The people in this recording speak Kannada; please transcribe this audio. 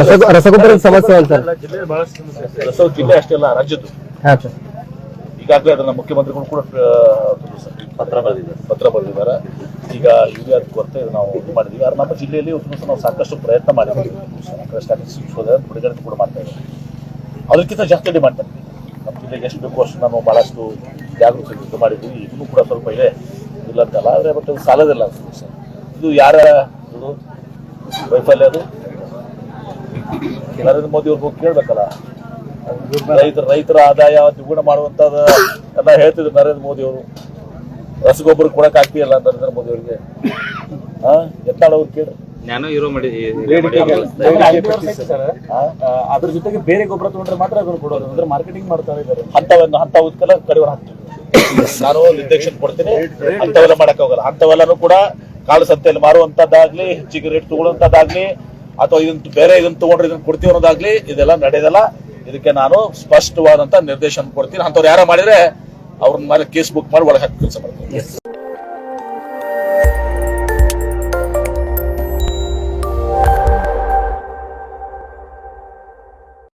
ರಸ ರಸಗೊಬ್ಬರದ ಸಮಸ್ಯೆ ಅಂತ ಜಿಲ್ಲೆ ಬಹಳಷ್ಟು ಸಮಸ್ಯೆ ಇದೆ. ಜಿಲ್ಲೆ ಅಷ್ಟೇ ಅಲ್ಲ ರಾಜ್ಯದ್ದು. ಹಾಂ ಸರ್. ಈಗಾಗಲೇ ಅದನ್ನ ಮುಖ್ಯಮಂತ್ರಿಗಳು ಕೂಡ ಪತ್ರ ಬರೆದಿದ್ದಾರೆ. ಪತ್ರ ಬರೆದಿದ್ದಾರೆ. ಈಗ ಯೂರಿಯಾದ ಕೊರತೆ ನಾವು ಇದು ಮಾಡಿದ್ವಿ ಆದ್ರೆ ನಮ್ಮ ಜಿಲ್ಲೆಯಲ್ಲಿ ಒಂದು ನಾವು ಸಾಕಷ್ಟು ಪ್ರಯತ್ನ ಮಾಡಿದ್ದೀವಿ. ಬಿಡುಗಡೆ ಕೂಡ ಮಾಡ್ತಾ ಇದ್ದೀವಿ. ಅದಕ್ಕಿಂತ ಜಾಸ್ತಿ ಡಿಮಾಂಡ್ ಮಾಡ್ತೀವಿ ನಮ್ಮ ಜಿಲ್ಲೆಗೆ ಎಷ್ಟು ಬೇಕು ಅಷ್ಟು ನಾವು ಭಾಳಷ್ಟು ಜಾಗೃತಿ ಇದು ಮಾಡಿದ್ವಿ ಇದನ್ನು ಕೂಡ ಸ್ವಲ್ಪ ಇದೆ. ಇಲ್ಲ ಅಂತಲ್ಲ ಆದರೆ ಬಟ್ ಅದು ಸಾಲದಿಲ್ಲ. ಸರ್ ಇದು ಯಾರ ವೈಫಲ್ಯ ಅದು? ನರೇಂದ್ರ ಮೋದಿ ಅವ್ರಿಗೆ ಹೋಗಿ ಕೇಳ್ಬೇಕಲ್ಲ? ರೈತರ ರೈತರ ಆದಾಯ ದ್ವಿಗುಣ ಮಾಡುವಂತದ ಎಲ್ಲ ಹೇಳ್ತಿದ್ರು ನರೇಂದ್ರ ಮೋದಿ ಅವರು. ರಸಗೊಬ್ಬರ ಕೊಡಕ್ ಆಗ್ತಿಲ್ಲ ನರೇಂದ್ರ ಮೋದಿ ಅವರಿಗೆ? ಹಾ? ಎತ್ತಾಳ ಅವ್ರು ಕೇಳ್ರಿ ಜ್ಞಾನ ಇರೋ ಮಾಡಿ ಹಾ? ಅದ್ರ ಜೊತೆಗೆ ಬೇರೆ ಗೊಬ್ಬರ ತಗೊಂಡ್ರೆ ಮಾತ್ರ ಅದನ್ನು ಕೊಡೋದು. ಅಂದ್ರೆ ಮಾರ್ಕೆಟಿಂಗ್ ಮಾಡ್ತಾರೆ ಇದ್ದಾರೆ ಹಂತ ಅಂತ ಉತ್ಕಲ ಕಡಿವರ ಹಾಕ್ತೀವಿ. ನಾನು ನಿರ್ದೇಶನ ಕೊಡ್ತೀನಿ. ಅಂತವೆಲ್ಲ ಮಾಡಕ್ ಹೋಗಲ್ಲ. ಅಂತವೆಲ್ಲಾನು ಕೂಡ ಕಾಳು ಸಂತೆಯಲ್ಲಿ ಮಾರುವಂತದ್ದಾಗ್ಲಿ ಹೆಚ್ಚಿಗೆ ರೇಟ್ ತಗೊಳ್ಳುವಂತದ್ದಾಗ್ಲಿ ಅಥವಾ ಇದನ್ನ ಬೇರೆ ಇದನ್ನ ತಗೊಂಡ್ರೆ ಇದನ್ನ ಕೊಡ್ತೀವಿ ಅನ್ನೋದಾಗ್ಲಿ ಇದೆಲ್ಲ ನಡೆಯದಲ್ಲ ಇದಕ್ಕೆ ನಾನು ಸ್ಪಷ್ಟವಾದಂತ ನಿರ್ದೇಶನ ಕೊಡ್ತೀನಿ. ಅಂತವ್ರು ಯಾರ ಮಾಡಿದ್ರೆ ಅವ್ರ ಮೇಲೆ ಕೇಸ್ ಬುಕ್ ಮಾಡಿ ಒಳಗೆ ಹಾಕಿ ಕೆಲಸ ಮಾಡ್ತೀನಿ